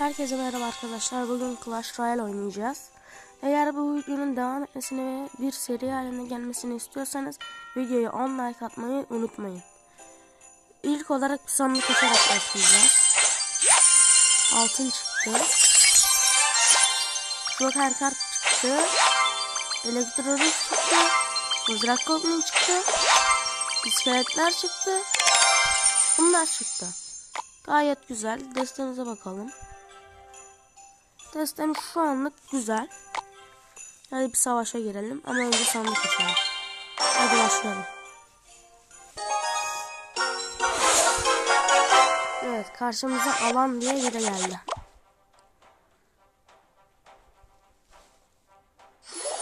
Herkese merhaba arkadaşlar. Bugün Clash Royale oynayacağız. Eğer bu videonun devam etmesini ve bir seri halinde gelmesini istiyorsanız videoya 10 like atmayı unutmayın. İlk olarak bir sandık açarak başlayacağız. Altın çıktı. Joker kart çıktı. Elektronik çıktı. Mızrak goblin çıktı. İskeletler çıktı. Bunlar çıktı. Gayet güzel. Destemize bakalım. Destem şu anlık güzel. Hadi bir savaşa girelim ama önce sandık açalım. Hadi başlayalım. Evet karşımıza alan diye biri geldi.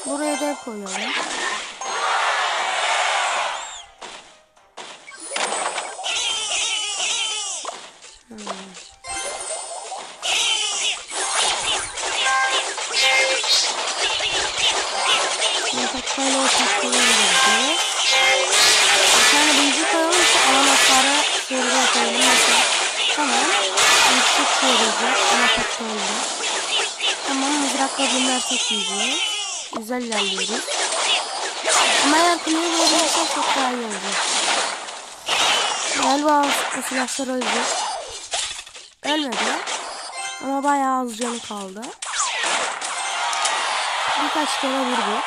Buraya dev koyalım. Yataklarla Bunlar çok iyice. Güzel ilerliyoruz. Ama eğer kuleyi vurabilirsek çok daha iyi olacak. Galiba o silahlar öldü. Ölmedi. Ama bayağı az canı kaldı. Birkaç kere vurdu.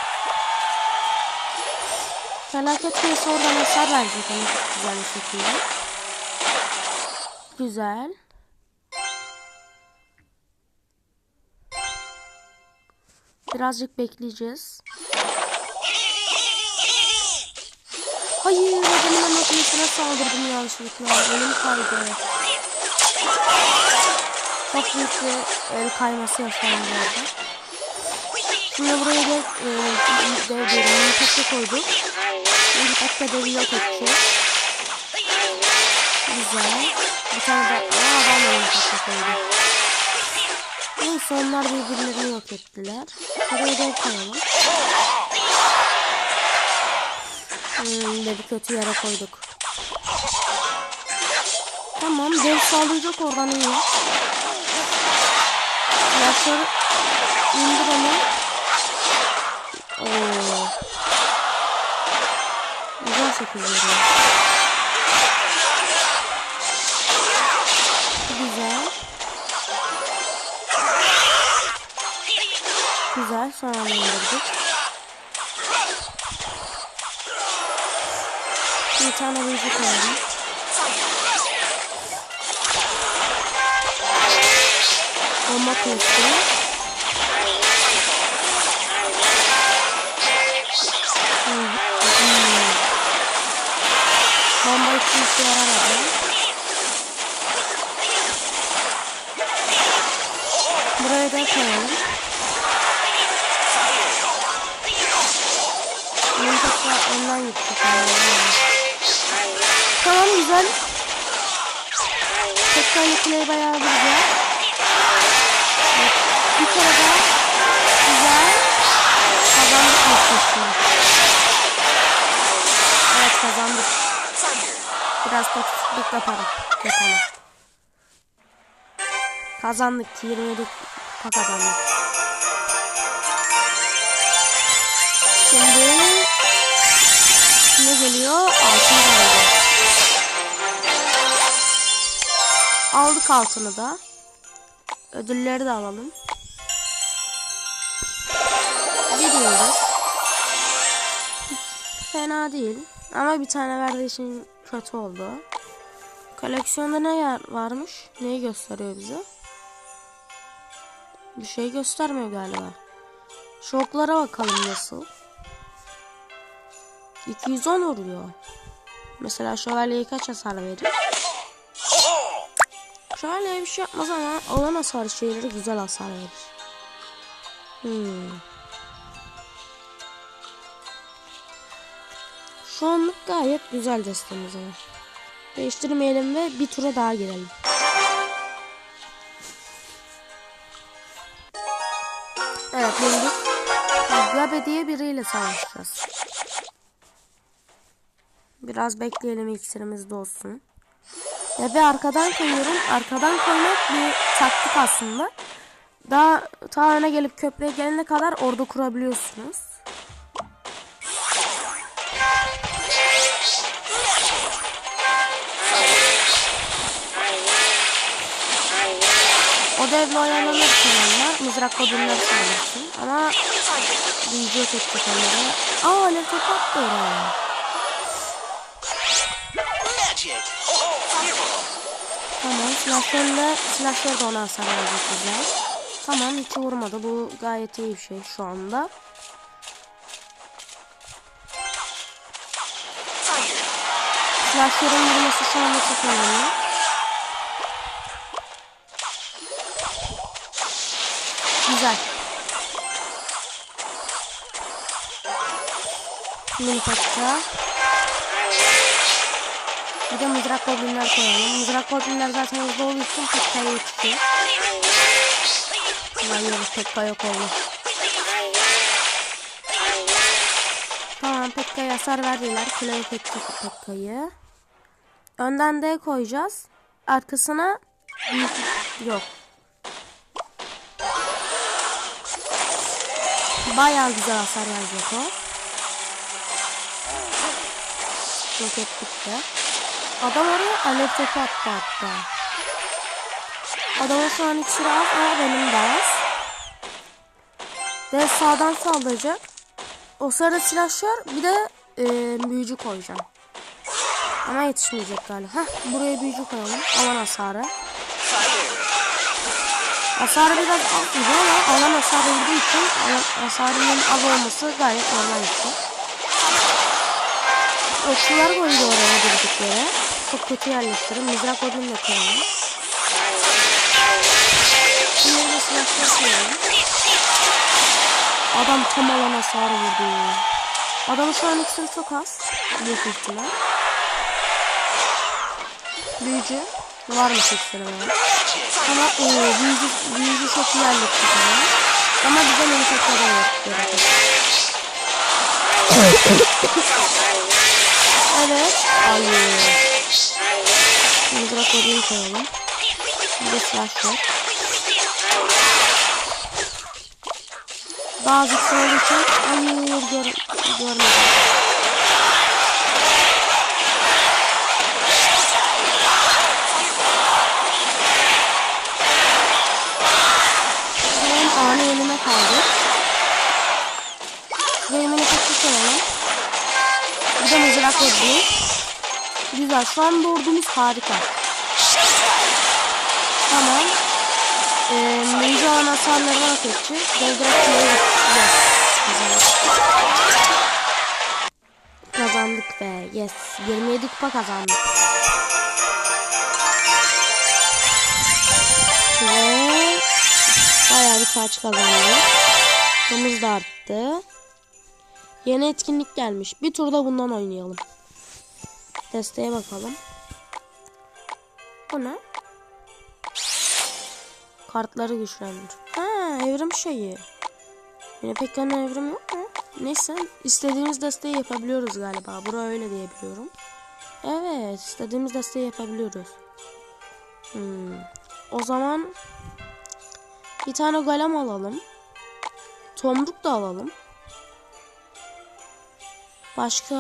Felaket kıyısı oradan hasar verecek onu çok güzel bir şekilde. Güzel. Birazcık bekleyeceğiz. Hayır, adamın makinesine saldırdım yanlışlıkla. Elim kaydı. Çok büyük bir el kayması yaşandı orada. Şimdi buraya da e, dev diyorum. Mutfakta koyduk. Mutfakta devi yok edeceğiz. Güzel. Bir tane de Aa, adam da mutfakta koydu. Neyse onlar birbirlerini yok ettiler. Buraya dev koyalım. Hmm, devi kötü yere koyduk. Tamam dev sağlayacak oradan iyi. Yaşları indir onu. Oo. Güzel şekilde İndirdik. Bir tane büyücü koyalım. Bomba kılıçlı. Bomba için işe yaramadı. Buraya da koyalım. Ondan yüksek Tamam güzel. Tekrar yükleyi bayağı güzel. Bir kere daha güzel. Kazandık mı Evet kazandık. Biraz toksik yaparım. Yapalım. Kazandık. 27 kupa kazandık. Şimdi geliyor? Altın geldi. Aldık altını da. Ödülleri de alalım. Gidiyoruz. Fena değil. Ama bir tane verdiği için kötü oldu. Koleksiyonda ne varmış? Neyi gösteriyor bize? Bir şey göstermiyor galiba. Şoklara bakalım nasıl. 210 vuruyor. Mesela şövalyeye kaç hasar verir? Şövalyeye bir şey yapmaz ama olan hasar şeyleri güzel hasar verir. Hmm. Şu anlık gayet güzel destemiz var. Değiştirmeyelim ve bir tura daha girelim. Evet bildik. Gabe diye biriyle savaşacağız. Biraz bekleyelim iksirimiz dolsun. Ve bir arkadan koyuyorum. Arkadan koymak bir taktik aslında. Daha ta öne gelip köprüye gelene kadar orada kurabiliyorsunuz. O devle oyalanırken onlar mızrak kodunları söylesin. Ama büyücü yok edecek onları. Aa ne top attı. Tamam silahlarla silahları da ona hasar verecek güzel. Tamam hiç vurmadı. Bu gayet iyi bir şey şu anda. Silahların vurması şu anda çok önemli. Güzel. Mini patika. Bir de mızrak goblinler koyalım. Mızrak goblinler zaten hızlı olduğu için Pekka'ya yetişiyor. Hayır Pekka yok oldu. Tamam Pekka'ya hasar verdiler. Kuleye Pekka Pekka'yı. Önden D koyacağız. Arkasına yok. Bayağı güzel hasar verecek o. Yok ettik de. Adam oraya alev topu attı hatta. Adamın şu an iksiri az ama benim de. Ve sağdan saldıracak. O sırada silahşör bir de e, büyücü koyacağım. Ama yetişmeyecek galiba. Heh, buraya büyücü koyalım. Alan hasarı. Hasarı biraz az ama alan hasarı olduğu için alan hasarının az olması gayet normal bir şey. Okçular koydu oraya durduk. Çok kötü yerleştirin. Mızrak odunu da koyalım. Şimdi de silahlar koyalım. Adam tam alan hasarı vurdu. Adamın şu an iksiri çok az. Büyük ihtimal. Büyücü. Varmış iksiri var. Ama o büyücü, büyücü çok iyi hallettik ama. Bize manifestoda yok. gerekir. evet. Hayır. Mızrak odunu koyalım. Bir de silah yok. Bazı olduğu için hayır gör, görmedim. Benim ani elime kaldı. Ve elime çok koyalım. Bir de mızrak odunu. Güzel. Şu an ordumuz harika. Tamam. Ee, Ninja hak etti. Devlet kuleyi yes. Kazandık. Kazandık be. Yes. 27 kupa kazandık. Ve bayağı bir taç kazandık. Kupamız da arttı. Yeni etkinlik gelmiş. Bir turda bundan oynayalım. Desteğe bakalım. Bu ne? Kartları güçlendir. Ha evrim şeyi. Yine Pekka'nın evrim yok mu? Neyse istediğimiz desteği yapabiliyoruz galiba. Bura öyle diyebiliyorum. Evet istediğimiz desteği yapabiliyoruz. Hmm. O zaman bir tane golem alalım. Tomruk da alalım. Başka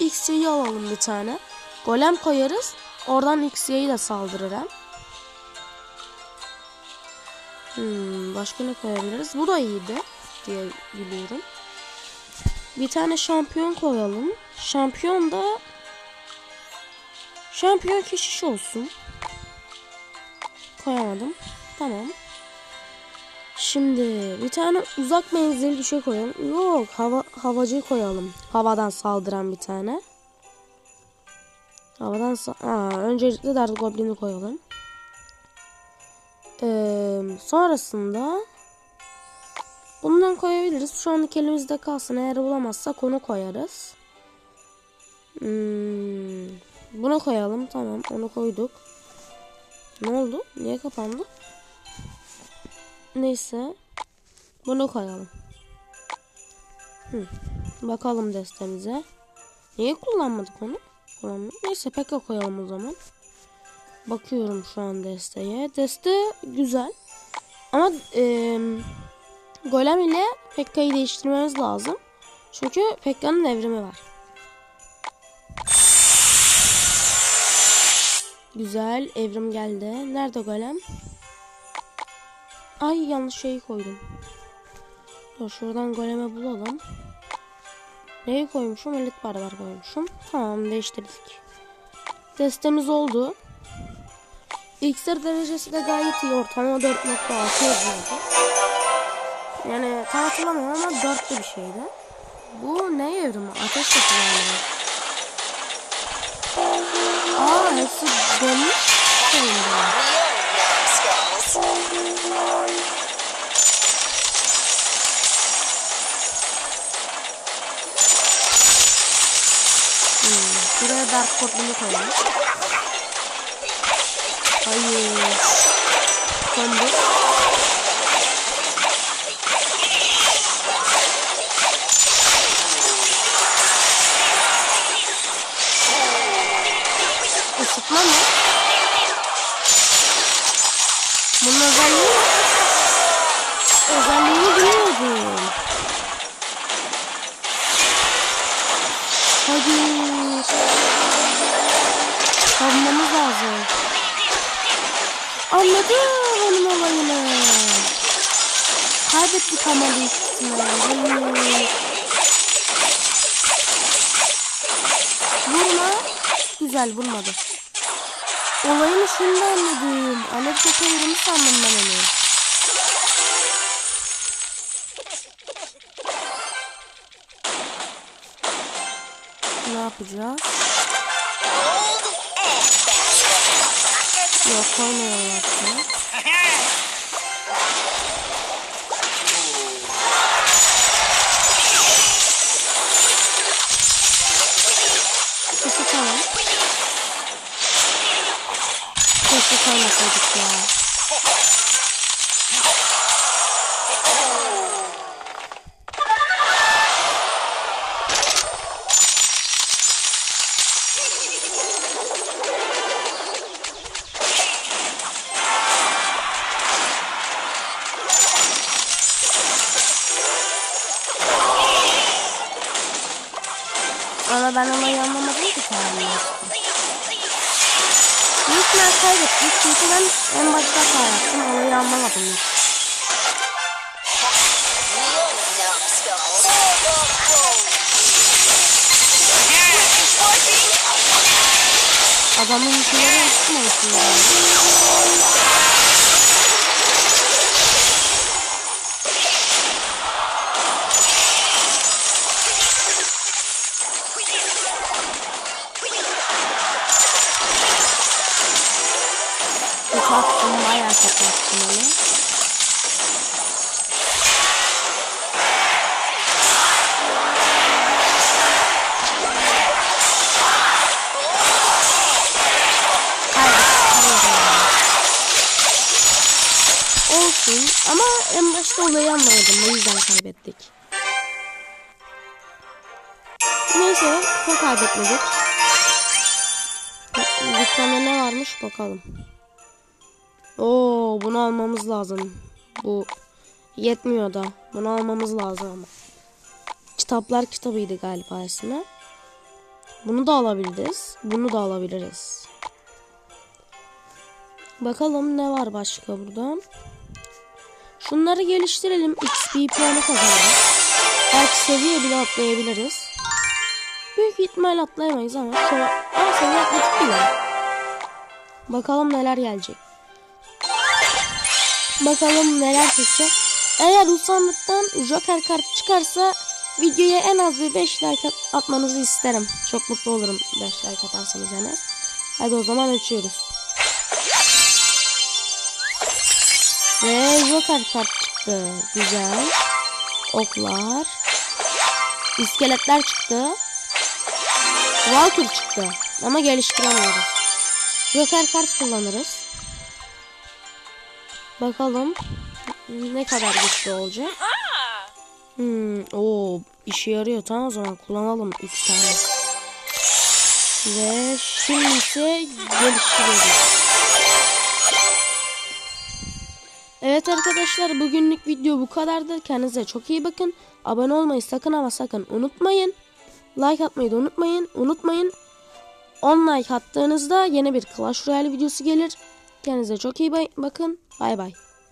X'yi alalım bir tane. Golem koyarız. Oradan X'yi de saldırır hem. Hmm, başka ne koyabiliriz? Bu da iyiydi diye biliyorum. Bir tane şampiyon koyalım. Şampiyon da şampiyon keşiş olsun. Koyamadım. Tamam. Şimdi bir tane uzak menzilli şey koyalım. Yok hava havacı koyalım. Havadan saldıran bir tane. Havadan Aa, öncelikle Dart Goblin'i koyalım. Ee, sonrasında bundan koyabiliriz. Şu anlık elimizde kalsın. Eğer bulamazsak onu koyarız. Hmm, bunu koyalım. Tamam onu koyduk. Ne oldu? Niye kapandı? Neyse. Bunu koyalım. Hı. Bakalım destemize. Niye kullanmadık onu? Kullanmadık. Neyse peka koyalım o zaman. Bakıyorum şu an desteye. Deste güzel. Ama eee Golem ile Pekka'yı değiştirmemiz lazım. Çünkü Pekka'nın evrimi var. Güzel. Evrim geldi. Nerede Golem? Ay yanlış şeyi koydum. Dur şuradan Golem'i bulalım. Neyi koymuşum? Elit barbar koymuşum. Tamam değiştirdik. Destemiz oldu. İksir derecesi de gayet iyi. Ortalama 4.6 yazıyordu. Yani tam ama dörtlü bir şeydi. Bu ne evrimi? Ateş topu yani. Aa hepsi dönmüş şeyinde. पुरा डार्ककोट पनि छैन अहिले Sunday özelliği? Özelliğini bilmiyordum. Hayır. Savunmamız lazım. Anladım onun olayını. Kaybettik ama büyük ihtimalle. Vurma. Güzel vurmadı. Olayını şimdi anladım. Alev topu vurmuş sandım ben onu. Ne yapacağız? Yok koymuyorlar aslında. Koymasaydık ya. Ama ben olayı anlamadım ki kendime. Büyük ihtimal kaybettik çünkü ben en başta hata yaptım. Olayı anlamadım hiç. Adamın ülkeleri ısıtmamışsın yani. En başta olayı anlamadım o yüzden kaybettik. Neyse kupa kaybetmedik. Dükkanda ne varmış bakalım. Oo bunu almamız lazım. Bu yetmiyor da. Bunu almamız lazım ama. Kitaplar kitabıydı galiba ismi. Bunu da alabiliriz. Bunu da alabiliriz. Bakalım ne var başka burada. Şunları geliştirelim. XP puanı kazanalım. Belki seviye bile atlayabiliriz. Büyük ihtimal atlayamayız ama an Aa, seviye atladık. Bakalım neler gelecek. Bakalım neler çıkacak. Eğer bu sandıktan Joker kart çıkarsa videoya en az bir 5 like at- atmanızı isterim. Çok mutlu olurum 5 like atarsanız en az. Hadi o zaman açıyoruz. Ve Joker kart çıktı. Güzel. Oklar. İskeletler çıktı. Valkyrie çıktı. Ama geliştiremiyoruz. Joker kart kullanırız. Bakalım ne kadar güçlü olacak. Hmm, o işe yarıyor. Tamam o zaman kullanalım iki tane. Ve şimdi ise geliştiriyoruz. Evet arkadaşlar bugünlük video bu kadardı. Kendinize çok iyi bakın. Abone olmayı sakın ama sakın unutmayın. Like atmayı da unutmayın. Unutmayın. 10 like attığınızda yeni bir Clash Royale videosu gelir. Kendinize çok iyi bakın. Bay bay.